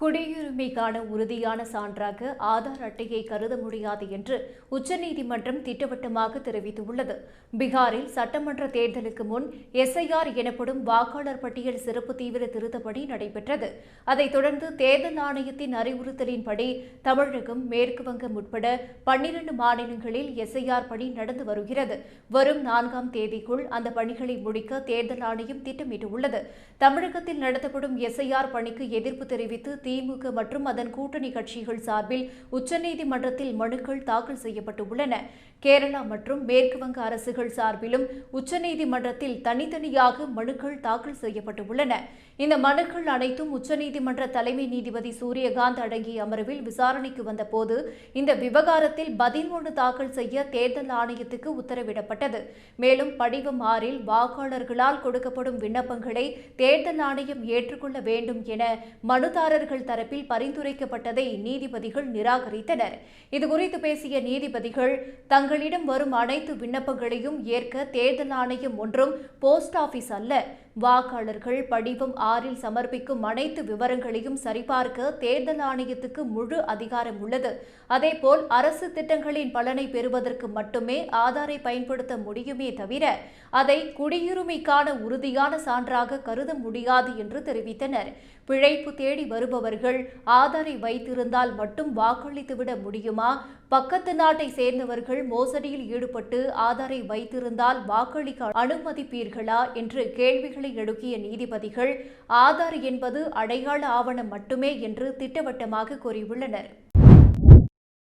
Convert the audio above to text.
குடியுரிமைக்கான உறுதியான சான்றாக ஆதார் அட்டையை கருத முடியாது என்று உச்சநீதிமன்றம் திட்டவட்டமாக தெரிவித்துள்ளது. பீகாரில் சட்டமன்ற தேர்தலுக்கு முன் எஸ்ஐஆர் எனப்படும் வாக்காளர் பட்டியல் சிறப்பு தீவிர திருத்தப்படி நடைபெற்றது. அதைத் தொடர்ந்து தேர்தல் ஆணையத்தின் அறிவுறுத்தலின்படி தமிழகம் மேற்குவங்கம் உட்பட பன்னிரண்டு மாநிலங்களில் எஸ்ஐஆர் பணி நடந்து வருகிறது. வரும் நான்காம் தேதிக்குள் அந்த பணிகளை முடிக்க தேர்தல் ஆணையம் திட்டமிட்டுள்ளது. தமிழகத்தில் நடத்தப்படும் எஸ்ஐஆர் பணிக்கு எதிர்ப்பு தெரிவித்து திமுக மற்றும் அதன் கூட்டணி கட்சிகள் சார்பில் உச்சநீதிமன்றத்தில் மனுக்கள் தாக்கல் செய்யப்பட்டுள்ளன. கேரளா மற்றும் மேற்குவங்க அரசுகள் சார்பிலும் உச்சநீதிமன்றத்தில் தனித்தனியாக மனுக்கள் தாக்கல் செய்யப்பட்டுள்ளன. இந்த மனுக்கள் அனைத்தும் உச்சநீதிமன்ற தலைமை நீதிபதி சூரியகாந்த் அடங்கிய அமர்வில் விசாரணைக்கு வந்தபோது இந்த விவகாரத்தில் பதில் மனு தாக்கல் செய்ய தேர்தல் ஆணையத்துக்கு உத்தரவிடப்பட்டது. மேலும் படிவம் ஆறில் வாக்காளர்களால் கொடுக்கப்படும் விண்ணப்பங்களை தேர்தல் ஆணையம் ஏற்றுக்கொள்ள வேண்டும் என மனுதாரர்கள் தரப்பில் பரிந்துரைக்கப்பட்டதை நீதிபதிகள் நிராகரித்தனர். இதுகுறித்து பேசிய நீதிபதிகள் தங்களிடம் வரும் அனைத்து விண்ணப்பங்களையும் ஏற்க தேர்தல் ஆணையம் ஒன்றும் போஸ்ட் ஆபீஸ் அல்ல. வாக்காளர்கள் படிவம் ஆறில் சமர்ப்பிக்கும் அனைத்து விவரங்களையும் சரிபார்க்க தேர்தல் ஆணையத்துக்கு முழு அதிகாரம் உள்ளது. அதேபோல் அரசு திட்டங்களின் பலனை பெறுவதற்கு மட்டுமே ஆதாரை பயன்படுத்த முடியுமே தவிர அதை குடியுரிமைக்கான உறுதியான சான்றாக கருத முடியாது என்று தெரிவித்தனர். பிழைப்பு தேடி வருபவர் சேர்ந்தவர்கள் ஆதாரை வைத்திருந்தால் மட்டும் வாக்களித்துவிட முடியுமா? பக்கத்து நாட்டை சேர்ந்தவர்கள் மோசடியில் ஈடுபட்டு ஆதாரை வைத்திருந்தால் வாக்களிக்க அனுமதிப்பீர்களா? என்று கேள்விகளை எழுப்பிய நீதிபதிகள் ஆதார் என்பது அடையாள ஆவணம் மட்டுமே என்று திட்டவட்டமாக கூறியுள்ளனர்.